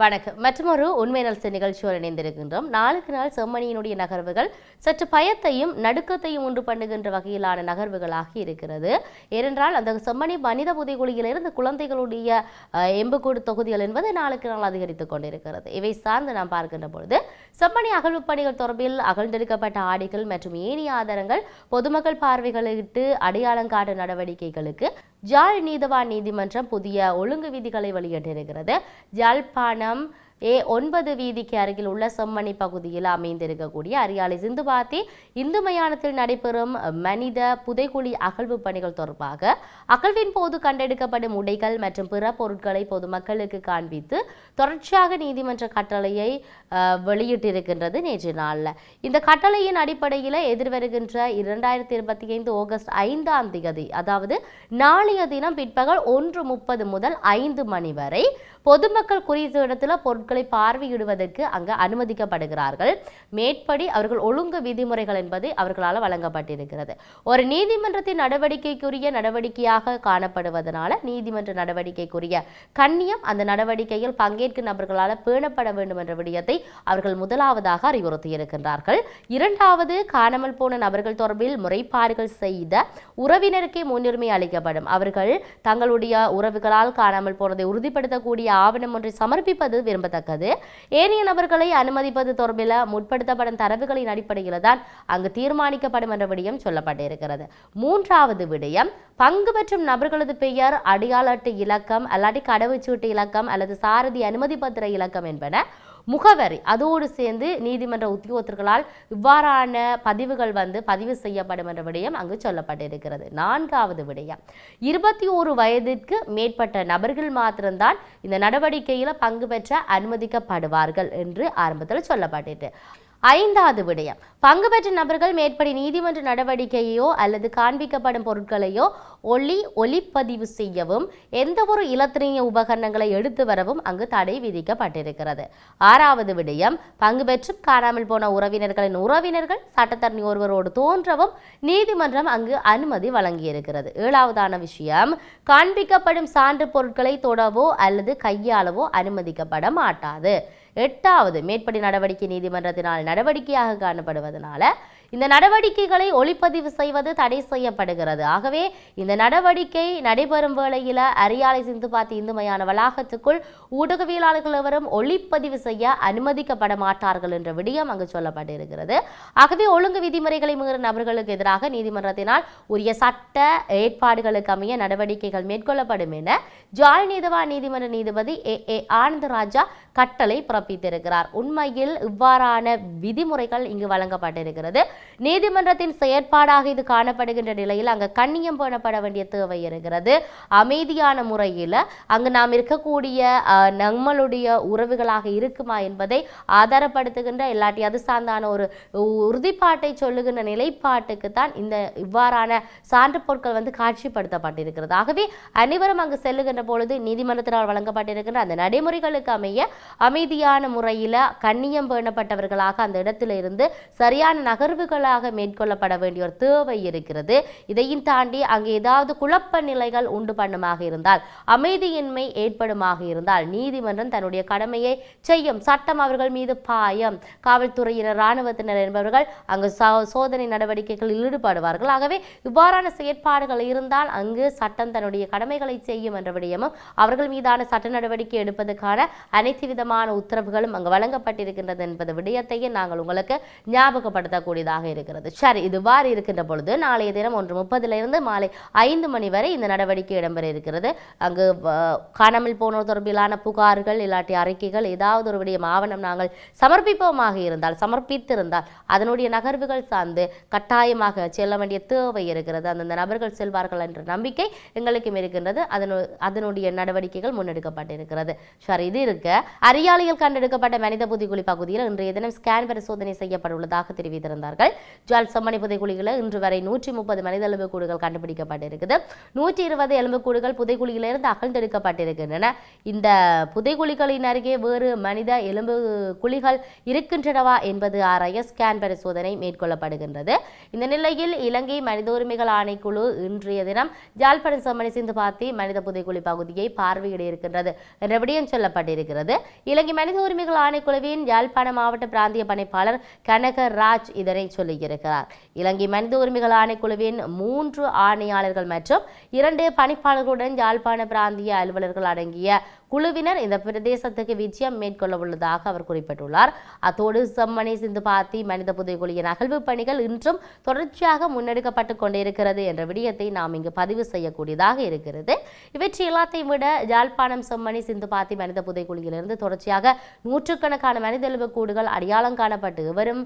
வணக்கம். மற்றொரு உண்மை நல்ச நிகழ்ச்சியோடு இணைந்திருக்கின்றோம். நாளுக்கு நாள் செம்மணியினுடைய நகர்வுகள் சற்று பயத்தையும் நடுக்கத்தையும் உண்டு பண்ணுகின்ற வகையிலான நகர்வுகளாகி இருக்கிறது. ஏனென்றால் அந்த செம்மணி மனித புதைகுழியிலிருந்து குழந்தைகளுடைய எம்புக்கூடு தொகுதிகள் என்பது நாளுக்கு நாள் அதிகரித்துக் கொண்டிருக்கிறது. இவை சார்ந்து நாம் பார்க்கின்ற பொழுது செம்மணி அகழ்வு பணிகள் தொடர்பில் அகழ்ந்தெடுக்கப்பட்ட ஆடிகள் மற்றும் ஏனைய ஆதாரங்கள் பொதுமக்கள் பார்வைகளிட்டு அடையாளம் காட்டும் நடவடிக்கைகளுக்கு ஜாழ் நீதவான் நீதிமன்றம் புதிய ஒழுங்கு விதிகளை வெளியிட்டிருக்கிறது. ஜாழ்ப்பாணம் ஏ ஒன்பது வீதிக்கு அருகில் உள்ள செம்மணி பகுதியில் அமைந்திருக்கக்கூடிய அரியாலை சிந்துபாத்தி இந்து மயானத்தில் நடைபெறும் மனித புதைக்குழி அகழ்வு பணிகள் தொடர்பாக அகழ்வின் போது கண்டெடுக்கப்படும் உடைகள் மற்றும் பிற பொருட்களை பொதுமக்களுக்கு காண்பித்து தொடர்ச்சியாக நீதிமன்ற கட்டளையை வெளியிட்டிருக்கின்றது நேற்று நாளில். இந்த கட்டளையின் அடிப்படையில் எதிர்வருகின்ற இரண்டாயிரத்தி இருபத்தி ஐந்து ஆகஸ்ட் ஐந்தாம் தேதி அதாவது நாளைய தினம் பிற்பகல் ஒன்று முப்பது முதல் ஐந்து மணி வரை பொதுமக்கள் குறித்த இடத்துல பொருட்கள் பார்வையிடுவதற்கு அங்கு அனுமதிக்கப்படுகிறார்கள். மேற்படி அவர்கள் ஒழுங்கு விதிமுறைகள் என்பது அவர்களால் வழங்கப்பட்டிருக்கிறது. ஒரு நீதிமன்றத்தின் நடவடிக்கைக்குரிய நடவடிக்கையாக காணப்படுவதனால நீதிமன்ற நடவடிக்கைக்குரிய கண்ணியம் அந்த நடவடிக்கையில் பங்கேற்கும் நபர்களால் பேணப்பட வேண்டும் என்ற விடயத்தை அவர்கள் முதலாவதாக அறிவுறுத்தியிருக்கின்றார்கள். இரண்டாவது காணாமல் போன நபர்கள் தொடர்பில் முறைப்பாடுகள் செய்த உறவினருக்கே முன்னுரிமை அளிக்கப்படும். அவர்கள் தங்களுடைய உறவுகளால் காணாமல் போனதை உறுதிப்படுத்தக்கூடிய ஆவணம் ஒன்றை சமர்ப்பிப்பது குறிப்பிடத்தக்கது ஏனைய நபர்களை அனுமதிப்பது தொடர்பில் முற்படுத்தப்படும் தரவுகளின் அடிப்படையில் தான் அங்கு தீர்மானிக்கப்படும் என்ற விடயம் சொல்லப்பட்டிருக்கிறது. மூன்றாவது விடயம் பங்கு பெற்றும் நபர்களது பெயர் அடையாள அட்டை இலக்கம் அல்லாட்டி கடவுச்சீட்டு இலக்கம் அல்லது சாரதி அனுமதி பத்திர இலக்கம் என்பன முகவரி. அதோடு சேர்ந்து நீதிமன்ற உத்தியோகத்தர்களால் இவ்வாறான பதிவுகள் வந்து பதிவு செய்யப்படும் என்ற விடயம் அங்கு சொல்லப்பட்டிருக்கிறது. நான்காவது விடயம். இருபத்தி ஓரு வயதிற்கு மேற்பட்ட நபர்கள் மாத்திரம்தான் இந்த நடவடிக்கையில் பங்கு பெற்ற அனுமதிக்கப்படுவார்கள் என்று ஆரம்பத்தில் சொல்லப்பட்டிருக்கு ஐந்தாவது விடயம். பங்கு பெற்ற நபர்கள் மேற்படி நீதிமன்ற நடவடிக்கையோ அல்லது காண்பிக்கப்படும் பொருட்களையோ ஒளி ஒலிப்பதிவு செய்யவும் எந்த ஒரு இலத்திரிய உபகரணங்களை எடுத்து வரவும் அங்கு தடை விதிக்கப்பட்டிருக்கிறது. ஆறாவது விடயம் பங்கு பெற்றும் காணாமல் போன உறவினர்களின் உறவினர்கள் சட்டத்தரணி ஒருவரோடு தோன்றவும் நீதிமன்றம் அங்கு அனுமதி வழங்கியிருக்கிறது. ஏழாவதான விஷயம் காண்பிக்கப்படும் சான்று பொருட்களை தொடவோ அல்லது கையாளவோ அனுமதிக்கப்பட மாட்டாது. எட்டாவது மேற்படி நடவடிக்கை நீதிமன்றத்தினால் நடவடிக்கையாக காணப்படுவதனால இந்த நடவடிக்கைகளை ஒளிப்பதிவு செய்வது தடை செய்யப்படுகிறது. ஆகவே இந்த நடவடிக்கை நடைபெறும் வேளையில் அரியாலை சிந்து பார்த்து இந்துமையான வளாகத்துக்குள் ஊடகவியலாளர்கள் எவரும் ஒளிப்பதிவு செய்ய அனுமதிக்கப்பட மாட்டார்கள் என்ற விடயம் அங்கு சொல்லப்பட்டிருக்கிறது. ஆகவே ஒழுங்கு விதிமுறைகளை மீறும் நபர்களுக்கு எதிராக நீதிமன்றத்தினால் உரிய சட்ட ஏற்பாடுகளுக்கு அமைய நடவடிக்கைகள் மேற்கொள்ளப்படும் என ஜாய் நீதவா நீதிமன்ற நீதிபதி ஏ. ஏ. ஆனந்தராஜா கட்டளை பிறப்பித்திருக்கிறார். உண்மையில் இவ்வாறான விதிமுறைகள் இங்கு வழங்கப்பட்டிருக்கிறது. நீதிமன்றத்தின் செயற்பாடாக இது காணப்படுகின்ற நிலையில் அங்கு கண்ணியம் பண்ணப்பட வேண்டிய தேவை இருக்கிறது. அமைதியான முறையில் அங்கு நாம் இருக்கக்கூடிய நம்மளுடைய உறவுகளாக இருக்குமா என்பதை ஆதாரப்படுத்துகின்ற இல்லாட்டி அது சார்ந்தான ஒரு உறுதிப்பாட்டை சொல்லுகின்ற நிலைப்பாட்டுக்கு தான் இந்த இவ்வாறான சான்று பொருட்கள் வந்து காட்சிப்படுத்தப்பட்டிருக்கிறது. ஆகவே அனைவரும் அங்கு செல்லுகின்ற பொழுது நீதிமன்றத்தினால் வழங்கப்பட்டிருக்கின்ற அந்த நடைமுறைகளுக்கு அமைய அமைதியான முறையில் கண்ணியம் பேணப்பட்டவர்களாக அந்த இடத்துல இருந்து சரியான நகர்வுகளாக மேற்கொள்ளப்பட வேண்டிய ஒரு தேவை இருக்கிறது. இதையும் தாண்டி அங்கே ஏதாவது குழப்ப நிலைகள் உண்டு பண்ணுமாக இருந்தால் அமைதியின்மை ஏற்படுமாக இருந்தால் நீதிமன்றம் தன்னுடைய கடமையை செய்யும். சட்டம் அவர்கள் மீது பாயம். காவல்துறையினர் இராணுவத்தினர் என்பவர்கள் அங்கு சோ- சோதனை நடவடிக்கைகளில் ஈடுபடுவார்கள். ஆகவே இவ்வாறான செயற்பாடுகள் இருந்தால் அங்கு சட்டம் தன்னுடைய கடமைகளை செய்யும் என்ற விடயமும் அவர்கள் மீதான சட்ட நடவடிக்கை எடுப்பதற்கான அனைத்து விதமான உத்தரவுகளும் அங்கு வழங்கப்பட்டிருக்கின்றது என்பது விடயத்தையும் நாங்கள் உங்களுக்கு ஞாபகப்படுத்தக்கூடியதாக இருக்கிறது. சரி இதுவாறு இருக்கின்ற பொழுது நாளைய தினம் ஒன்று முப்பதிலிருந்து மாலை ஐந்து மணி வரை இந்த நடவடிக்கை இடம்பெற இருக்கிறது. அங்கு காணாமல் போனோர் தொடர்பிலான புகார்கள் இல்லாட்டி அறிக்கைகள் ஏதாவது ஒரு விடயம் ஆவணம் நாங்கள் சமர்ப்பிப்போமாக இருந்தால் சமர்ப்பித்திருந்தால் அதனுடைய நகர்வுகள் சார்ந்து கட்டாயமாக செல்ல வேண்டிய தேவை இருக்கிறது. அந்தந்த நபர்கள் செல்வார்கள் என்ற நம்பிக்கை எங்களுக்கும் இருக்கின்றது. அதனு அதனுடைய நடவடிக்கைகள் முன்னெடுக்கப்பட்டிருக்கிறது. சரி இது இருக்க அரியாலையில் கண்டெடுக்கப்பட்ட மனித புதிகுழி பகுதியில் இன்றைய தினம் ஸ்கேன் பரிசோதனை செய்யப்பட்டுள்ளதாக தெரிவித்திருந்தார்கள். கூடுகள் ஜால் செம்மணி புதைக்குழிகளில் இன்று வரை நூற்றி முப்பது மனித எலும்புக்கூடுகள் கண்டுபிடிக்கப்பட்டிருக்குது. நூற்றி இருபது எலும்புக்கூடுகள் புதைக்குழியிலிருந்து அகழ்ந்தெடுக்கப்பட்டிருக்கின்றன. இந்த புதைக்குழிகளின் அருகே வேறு மனித எலும்பு குழிகள் இருக்கின்றனவா என்பது ஆராய ஸ்கேன் பரிசோதனை மேற்கொள்ளப்படுகின்றது. இந்த நிலையில் இலங்கை மனித உரிமைகள் ஆணைக்குழு இன்றைய தினம் ஜாழ்ப்பாணம் சம்மணி சிந்து பாத்தி மனித புதைக்குழி பகுதியை பார்வையிட இருக்கின்றது என்ற விடயம் சொல்லப்பட்டிருக்கிறது. இலங்கை மனித உரிமைகள் ஆணைக்குழுவின் யாழ்ப்பாண மாவட்ட பிராந்திய பணிப்பாளர் கனக ராஜ் இதனை சொல்லியிருக்கிறார்? இலங்கை மனித உரிமைகள் ஆணைக்குழுவின் மூன்று ஆணையாளர்கள் மற்றும் இரண்டு பணிப்பாளர்களுடன் யாழ்ப்பாண பிராந்திய அலுவலர்கள் அடங்கிய குழுவினர் இந்த பிரதேசத்துக்கு விஜயம் மேற்கொள்ள உள்ளதாக அவர் குறிப்பிட்டுள்ளார். அத்தோடு செம்மணி சிந்து பாத்தி மனித புதைகுழியின் அகழ்வு பணிகள் இன்றும் தொடர்ச்சியாக முன்னெடுக்கப்பட்டு கொண்டிருக்கிறது என்ற விடயத்தை நாம் இங்கு பதிவு செய்யக்கூடியதாக இருக்கிறது. இவற்றை எல்லாத்தையும் விட யாழ்ப்பாணம் செம்மணி சிந்து பாத்தி மனித புதைக்குழியிலிருந்து தொடர்ச்சியாக நூற்றுக்கணக்கான மனித கூடுகள் அடையாளம் காணப்பட்டு வரும்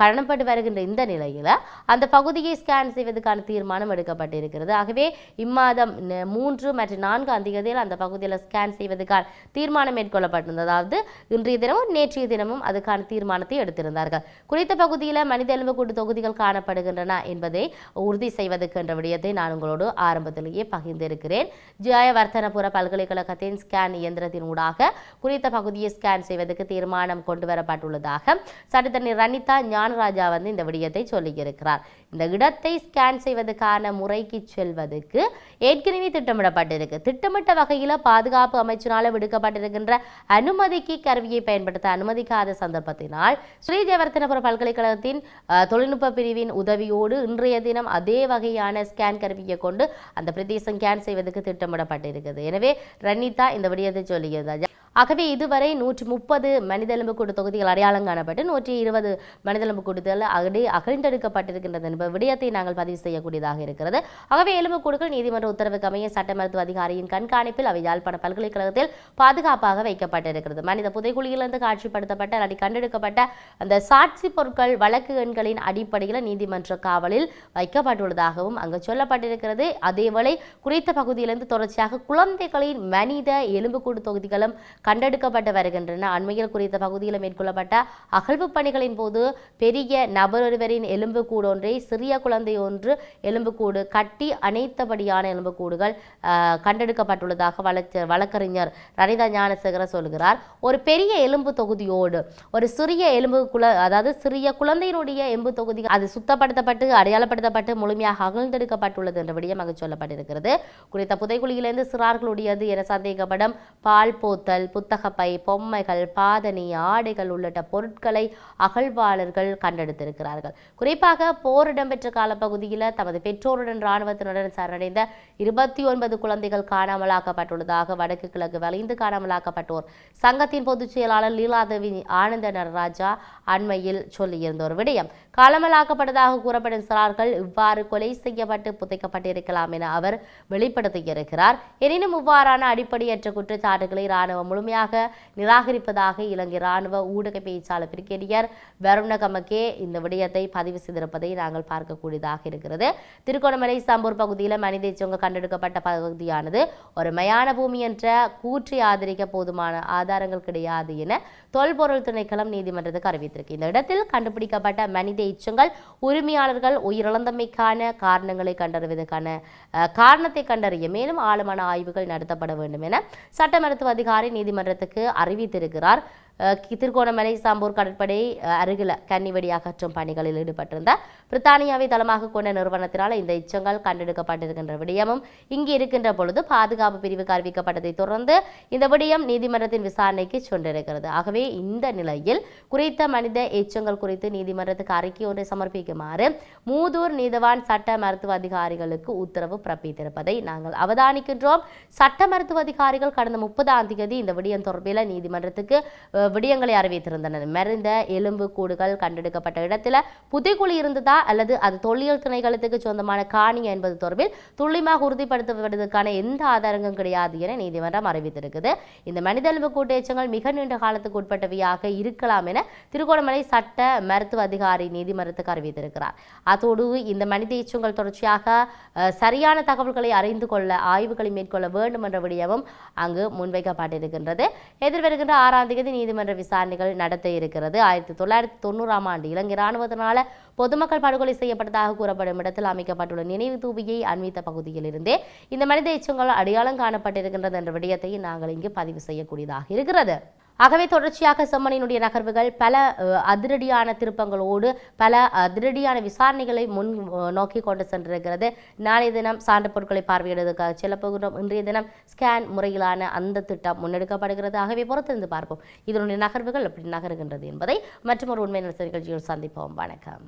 காணப்பட்டு வருகின்ற இந்த நிலையில் அந்த பகுதியை ஸ்கேன் செய்வதற்கான தீர்மானம் எடுக்கப்பட்டிருக்கிறது. ஆகவே இம்மாதம் மூன்று மற்றும் நான்கு தேதியில் அந்த பகுதியில் ஸ்கேன் செய்வது செய்வதற்கான தீர்மானம் மேற்கொள்ளப்பட்டிருந்தது. அதாவது இன்றைய தினமும் நேற்றைய தினமும் அதுக்கான தீர்மானத்தை எடுத்திருந்தார்கள். குறித்த பகுதியில் மனித எலும்புக்கூட்டு தொகுதிகள் காணப்படுகின்றன என்பதை உறுதி செய்வதற்கு என்ற விடயத்தை நான் உங்களோடு ஆரம்பத்திலேயே பகிர்ந்திருக்கிறேன். ஜெயவர்த்தனபுர பல்கலைக்கழகத்தின் ஸ்கேன் இயந்திரத்தின் ஊடாக குறித்த பகுதியை ஸ்கேன் செய்வதற்கு தீர்மானம் கொண்டு வரப்பட்டுள்ளதாக சட்டத்தரணி ரனிதா ஞானராஜா வந்து இந்த விடயத்தை சொல்லியிருக்கிறார். இந்த இடத்தை ஸ்கேன் செய்வதற்கான முறைக்கு செல்வதற்கு ஏற்கனவே திட்டமிடப்பட்டிருக்கு. திட்டமிட்ட வகையில் பாதுகாப்பு அமைச்சினால் விடுக்கப்பட்டிருக்கின்ற அனுமதிக்கு கருவியை பயன்படுத்த அனுமதிக்காத சந்தர்ப்பத்தினால் ஸ்ரீ ஜெயவர்த்தனபுர பல்கலைக்கழகத்தின் தொழில்நுட்ப பிரிவின் உதவியோடு இன்றைய தினம் அதே வகையான ஸ்கேன் கருவியை கொண்டு அந்த பிரதேசம் ஸ்கேன் செய்வதற்கு திட்டமிடப்பட்டிருக்கிறது. எனவே ரனிதா இந்த விடயத்தை சொல்லியிருந்தார் ஆகவே இதுவரை நூற்றி முப்பது மனிதெலும்புக்கூடு தொகுதிகள் அடையாளம் காணப்பட்டு நூற்றி இருபது மனிதெலும்புக்கூடுகள் அகடி அகழ்ந்தெடுக்கப்பட்டிருக்கின்றது என்ப விடயத்தை நாங்கள் பதிவு செய்யக்கூடியதாக இருக்கிறது. ஆகவே எலும்புக்கூடுகள் நீதிமன்ற உத்தரவுக்கு அமைய சட்ட மருத்துவ அதிகாரியின் கண்காணிப்பில் அவை யாழ்ப்பாண பல்கலைக்கழகத்தில் பாதுகாப்பாக வைக்கப்பட்டிருக்கிறது. மனித புதைக்குழியிலிருந்து காட்சிப்படுத்தப்பட்ட அல்லது கண்டெடுக்கப்பட்ட அந்த சாட்சி பொருட்கள் வழக்கு எண்களின் அடிப்படையில் நீதிமன்ற காவலில் வைக்கப்பட்டுள்ளதாகவும் அங்கு சொல்லப்பட்டிருக்கிறது. அதேவேளை குறித்த பகுதியிலிருந்து தொடர்ச்சியாக குழந்தைகளின் மனித எலும்புக்கூடு தொகுதிகளும் கண்டெடுக்கப்பட்டு வருகின்றன. அண்மையில் குறித்த பகுதியில் மேற்கொள்ளப்பட்ட அகழ்வு பணிகளின் போது பெரிய நபர் ஒருவரின் எலும்புக்கூடு ஒன்றை சிறிய குழந்தை ஒன்று எலும்புக்கூடு கட்டி அனைத்தபடியான எலும்புக்கூடுகள் கண்டெடுக்கப்பட்டுள்ளதாக வழக்கு வழக்கறிஞர் ரணிதா ஞானசேகர சொல்கிறார். ஒரு பெரிய எலும்பு தொகுதியோடு ஒரு சிறிய எலும்பு குல அதாவது சிறிய குழந்தையினுடைய எலும்பு தொகுதி அது சுத்தப்படுத்தப்பட்டு அடையாளப்படுத்தப்பட்டு முழுமையாக அகழ்ந்தெடுக்கப்பட்டுள்ளது என்ற விடயம் அங்கு சொல்லப்பட்டிருக்கிறது. குறித்த புதைக்குழியிலிருந்து சிறார்களுடையது என சந்தேகப்படும் பால் போத்தல் புத்தகப்பை பொம்மைகள் பாதணி ஆடைகள் உள்ளிட்ட பொருட்களை அகழ்வாளர்கள் கண்டெடுத்திருக்கிறார்கள். குறிப்பாக போர் இடம்பெற்ற காலப்பகுதியில் தமது பெற்றோருடன் இராணுவத்தினுடன் சரணடைந்த இருபத்தி ஒன்பது குழந்தைகள் காணாமலாக்கப்பட்டுள்ளதாக வடக்கு கிழக்கு வலிந்து காணாமலாக்கப்பட்டோர். சங்கத்தின் பொதுச் செயலாளர் லீலாதேவி ஆனந்த நடராஜா அண்மையில் சொல்லியிருந்த ஒரு விடயம். காணாமலாக்கப்பட்டதாக கூறப்படும் சிறார்கள் இவ்வாறு கொலை செய்யப்பட்டு புதைக்கப்பட்டிருக்கலாம் என அவர் வெளிப்படுத்தியிருக்கிறார். எனினும் இவ்வாறான அடிப்படையற்ற குற்றச்சாட்டுகளை இராணுவம் முழுமையாக நிராகரிப்பதாக இலங்கை இராணுவ ஊடக பேச்சாளர் பிரிகேடியர் வருணகமக்கே இந்த விடயத்தை பதிவு செய்திருப்பதை நாங்கள் பார்க்கக்கூடியதாக இருக்கிறது. திருகோணமலை சம்பூர் பகுதியில் மனித எச்சங்க கண்டெடுக்கப்பட்ட பகுதியானது ஒரு மயான பூமி என்ற கூற்றை ஆதரிக்க போதுமான ஆதாரங்கள் கிடையாது என தொல்பொருள் திணைக்களம் நீதிமன்றத்துக்கு அறிவித்திருக்கு. இந்த இடத்தில் கண்டுபிடிக்கப்பட்ட மனித எச்சங்கள் உரிமையாளர்கள் உயிரிழந்தமைக்கான காரணங்களை கண்டறிவதற்கான காரணத்தை கண்டறிய மேலும் ஆழமான ஆய்வுகள் நடத்தப்பட வேண்டும் என சட்ட மருத்துவ அதிகாரி நீதிமன்றத்துக்கு அறிவித்திருக்கிறார். திருகோணமலை சாம்பூர் கடற்படை அருகில் கன்னி கன்னிவெடி அகற்றும் பணிகளில் ஈடுபட்டிருந்த பிரித்தானியாவை தளமாக கொண்ட நிறுவனத்தினால் இந்த எச்சங்கள் கண்டெடுக்கப்பட்டிருக்கின்ற விடயமும் இங்கு இருக்கின்ற பொழுது பாதுகாப்பு பிரிவுக்கு அறிவிக்கப்பட்டதை தொடர்ந்து இந்த விடயம் நீதிமன்றத்தின் விசாரணைக்கு சென்றிருக்கிறது. ஆகவே இந்த நிலையில் குறித்த மனித எச்சங்கள் குறித்து நீதிமன்றத்துக்கு அறிக்கை ஒன்றை சமர்ப்பிக்குமாறு மூதூர் நீதவான் சட்ட மருத்துவ அதிகாரிகளுக்கு உத்தரவு பிறப்பித்திருப்பதை நாங்கள் அவதானிக்கின்றோம். சட்ட மருத்துவ அதிகாரிகள் கடந்த முப்பதாம் தேதி இந்த விடயம் தொடர்பில் நீதிமன்றத்துக்கு விடயங்களை அறிவித்திருந்தனர். மருந்த எலும்பு கூடுகள் கண்டெடுக்கப்பட்ட இடத்துல புதைக்குழி இருந்ததா அல்லது அது தொல்லியல் திணைக்களத்துக்கு சொந்தமான காணி என்பது தொடர்பில் துல்லியமாக உறுதிப்படுத்தப்படுவதற்கான எந்த ஆதாரங்களும் கிடையாது என நீதிமன்றம் அறிவித்திருக்குது. இந்த மனித எலும்பு கூட்டேச்சங்கள் மிக நீண்ட காலத்துக்கு உட்பட்டவையாக இருக்கலாம் என திருகோணமலை சட்ட மருத்துவ அதிகாரி நீதிமன்றத்துக்கு அறிவித்திருக்கிறார். அதோடு இந்த மனித எச்சங்கள் தொடர்ச்சியாக சரியான தகவல்களை அறிந்து கொள்ள ஆய்வுகளை மேற்கொள்ள வேண்டும் என்ற விடயமும் அங்கு முன்வைக்கப்பட்டிருக்கின்றது. எதிர்வருகின்ற ஆறாம் தேதி நீதிமன்ற நீதிமன்ற விசாரணைகள் நடத்த இருக்கிறது. ஆயிரத்தி தொள்ளாயிரத்தி தொண்ணூறாம் ஆண்டு இலங்கை இராணுவத்தினால பொதுமக்கள் படுகொலை செய்யப்பட்டதாக கூறப்படும் இடத்தில் அமைக்கப்பட்டுள்ள நினைவு தூபியை அண்மித்த பகுதியில் இருந்தே இந்த மனித எச்சங்கள் அடையாளம் காணப்பட்டிருக்கின்றது என்ற விடயத்தை நாங்கள் இங்கு பதிவு செய்யக்கூடியதாக இருக்கிறது. ஆகவே தொடர்ச்சியாக செம்மனினுடைய நகர்வுகள் பல அதிரடியான திருப்பங்களோடு பல அதிரடியான விசாரணைகளை முன் நோக்கி கொண்டு சென்றிருக்கிறது. நாளைய தினம் சான்று பொருட்களை பார்வையிடுவதற்காக செல்ல இன்றைய தினம் ஸ்கேன் முறையிலான அந்த திட்டம் முன்னெடுக்கப்படுகிறது. ஆகவே பொறுத்திருந்து பார்ப்போம். இதனுடைய நகர்வுகள் எப்படி நகருகின்றது என்பதை மற்றும் ஒரு உண்மை நிகழ்ச்சியில் சந்திப்போம். வணக்கம்.